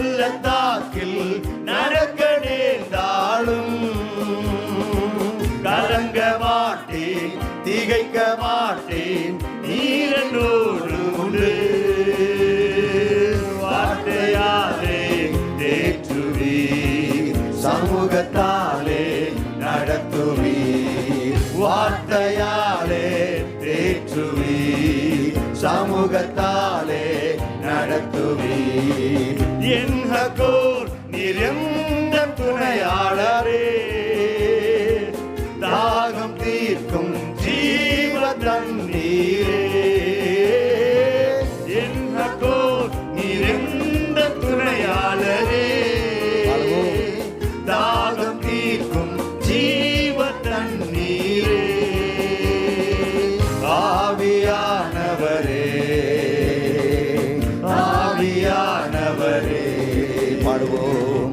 பள்ளத்தாக்கில் நடக்க நேர்ந்தாலும் கலங்க மாட்டேன் திகைக்க மாட்டேன் நீரனோடு உண்டு. வார்த்தையாலே தேற்றுவீர் சமூகத்தாலே நடத்துவீர். வார்த்தையாலே தேற்றுவீர் சமூகத்தாலே நடத்துவீர். என்க நீர் எந்த துணையாளரே. தாகம் தீர்க்கும் ஜீவ தண்ணீரே. ஆண்டவரே பாடுவோம்.